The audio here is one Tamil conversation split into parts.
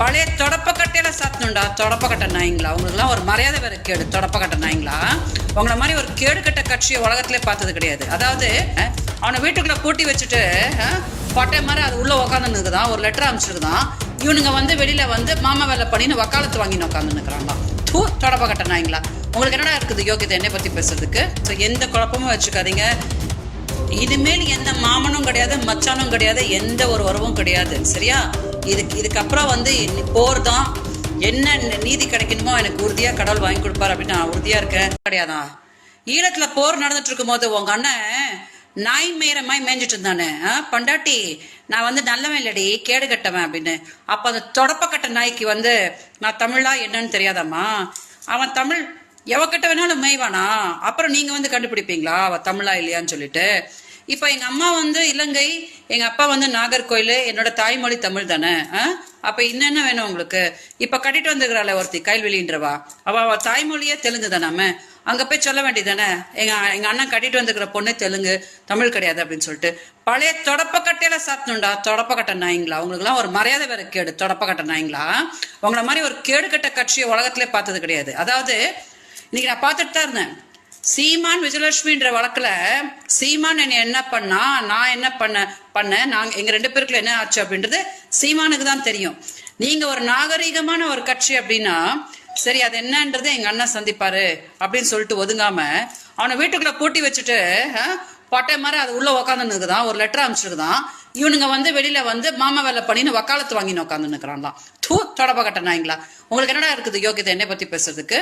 பழைய தொடப்பக்கட்டையில சாத்தணும்டா. தொடப்பக்கட்டை நாய்ங்களா? உங்களுக்குலாம் ஒரு மரியாதை வேற கேடு. தொடப்பக்கட்டை நாய்ங்களா? உங்களை மாதிரி ஒரு கேடு கட்ட கட்சியை உலகத்திலே பார்த்தது கிடையாது. அதாவது அவனை வீட்டுக்குள்ள பூட்டி வச்சுட்டு பட்டை மாதிரி அது உள்ள உட்காந்து இருக்குதான். ஒரு லெட்டர் அனுப்பிச்சிருக்குதான். இவனுங்க வந்து வெளியில வந்து மாமா வேலை பண்ணின்னு வக்காலத்து வாங்கின்னு உட்காந்து நிற்கிறாங்க தூ தொடப்பக்கட்டை நாய்ங்களா? உங்களுக்கு என்னடா இருக்குது யோகியத்தை என்னை பத்தி பேசுறதுக்கு? ஸோ எந்த குழப்பமும் வச்சுக்காதீங்க. இனிமேல் எந்த மாமனும் கிடையாது மச்சானும் கிடையாது எந்த ஒரு உறவும் கிடையாது. சரியா? இதுக்கு இதுக்கப்புறம் வந்து போர் தான். என்ன நீதி கிடைக்கணுமோ எனக்கு உறுதியாக கடவுள் வாங்கி கொடுப்பார் அப்படின்னு நான் உறுதியாக இருக்கேன். கிடையாதா? ஈழத்தில் போர் நடந்துட்டு இருக்கும் போது உங்க அண்ணன் நாய் மேயறமாய் மேய்ஞ்சிட்டு இருந்தானே பண்டாட்டி நான் வந்து நல்லவன் இல்லடி கேடு கட்டவன் அப்படின்னு. அப்போ அந்த தொடப்பக்கட்ட நாய்க்கு வந்து நான் தமிழா என்னன்னு தெரியாதாம்மா. அவன் தமிழ் எவக்கிட்ட வேணாலும் மேய்வானா? அப்புறம் நீங்கள் வந்து கண்டுபிடிப்பீங்களா? அவன் தமிழா இல்லையான்னு சொல்லிட்டு. இப்போ எங்கள் அம்மா வந்து இலங்கை எங்கள் அப்பா வந்து நாகர்கோயில் என்னோட தாய்மொழி தமிழ் தானே ஆ? அப்போ என்னென்ன வேணும் உங்களுக்கு? இப்போ கட்டிட்டு வந்துக்கிறாள ஒருத்தி கைல்வெளின்றவா அவள் அவள் தாய்மொழியே தெலுங்கு தானே அங்கே போய் சொல்ல வேண்டியதானே எங்கள் எங்கள் அண்ணன் கட்டிட்டு வந்துக்கிற பொண்ணு தெலுங்கு தமிழ் கிடையாது அப்படின்னு சொல்லிட்டு. பழைய தொடப்பக்கட்டையில சாத்தணும்டா தொடப்பக்கட்டை நாய்ங்களா? உங்களுக்குலாம் ஒரு மரியாதை வேற கேடு தொடப்பக்கட்டை நாய்ங்களா? உங்களை மாதிரி ஒரு கேடு கட்ட கட்சியை உலகத்திலே பார்த்தது கிடையாது. அதாவது இன்னைக்கு நான் பார்த்துட்டு தான் இருந்தேன். சீமான் விஜயலட்சுமின்ற வழக்குல சீமான் என்னை என்ன பண்ணா நான் என்ன பண்ண பண்ணேன் நாங்க எங்க ரெண்டு பேருக்குள்ள என்ன ஆச்சு அப்படின்றது சீமானுக்கு தான் தெரியும். நீங்க ஒரு நாகரீகமான ஒரு கட்சி அப்படின்னா சரி அது என்னன்றது எங்க அண்ணன் சந்திப்பாரு அப்படின்னு சொல்லிட்டு ஒதுங்காம அவனை வீட்டுக்குள்ள பூட்டி வச்சுட்டு பட்டை மாதிரி அது உள்ள உட்காந்துருக்குதான் ஒரு லெட்டர் அனுப்பிச்சிருக்குதான். இவனுங்க வந்து வெளியில வந்து மாமா வேலை பண்ணின்னு வக்காலத்து வாங்கின்னு உட்காந்து நிக்கிறாங்களாம் தூ தொடப்பக்கட்ட நாய்ங்களா. உங்களுக்கு என்னடா இருக்குது யோகியத்தை என்னை பத்தி பேசுறதுக்கு?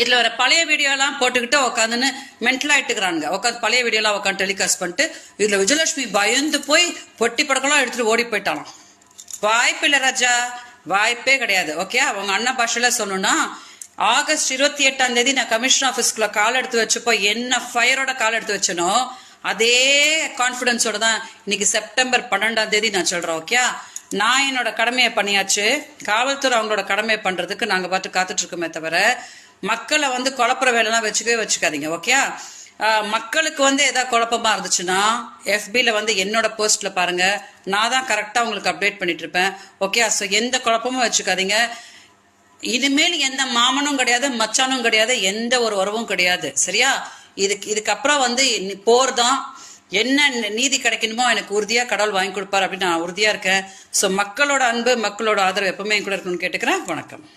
இதுல வர பழைய வீடியோலாம் போட்டுக்கிட்டு உட்காந்துன்னு மென்டல் ஆயிட்டுக்கிறானுங்க உட்காந்து பழைய வீடியோலாம் உட்காந்து டெலிகாஸ்ட் பண்ணிட்டு இதுல விஜயலட்சுமி பயந்து போய் பொட்டி படக்கெல்லாம் எடுத்துட்டு ஓடி போயிட்டாலாம் வாய்ப்பு இல்லை ராஜா. வாய்ப்பே கிடையாது. ஓகே அவங்க அண்ணா பாஷையில சொல்லணும்னா ஆகஸ்ட் இருபத்தி எட்டாம் தேதி நான் கமிஷன் ஆஃபீஸ்க்குள்ள கால் எடுத்து வச்சப்போ என்ன ஃபயரோட கால் எடுத்து வச்சனோ அதே கான்ஃபிடன்ஸோட தான் இன்னைக்கு செப்டம்பர் பன்னெண்டாம் தேதி நான் சொல்றேன். ஓகே நான் என்னோட கடமையை பண்ணியாச்சு. காவல்துறை அவங்களோட கடமையை பண்றதுக்கு நாங்க பார்த்து காத்துட்டு இருக்கோமே தவிர மக்களை வந்து குழப்புற வேலைலாம் வச்சுக்கவே வச்சுக்காதீங்க ஓகே மக்களுக்கு வந்து ஏதாவது குழப்பமா இருந்துச்சுன்னா FB வந்து என்னோட போஸ்ட்ல பாருங்க. நான் தான் கரெக்டாக உங்களுக்கு அப்டேட் பண்ணிட்டு இருப்பேன் ஓகே ஸோ எந்த குழப்பமும் வச்சுக்காதீங்க. இனிமேல் எந்த மாமனும் கிடையாது மச்சானும் கிடையாது எந்த ஒரு உறவும் கிடையாது சரியா? இதுக்கு இதுக்கப்புறம் வந்து போர் தான். என்ன நீதி கிடைக்கணுமோ எனக்கு உறுதியாக கடவுள் வாங்கி கொடுப்பாரு அப்படின்னு நான் உறுதியாக இருக்கேன். ஸோ மக்களோட அன்பு மக்களோட ஆதரவு எப்பவுமே கூட இருக்கணும்னு கேட்டுக்கிறேன். வணக்கம்.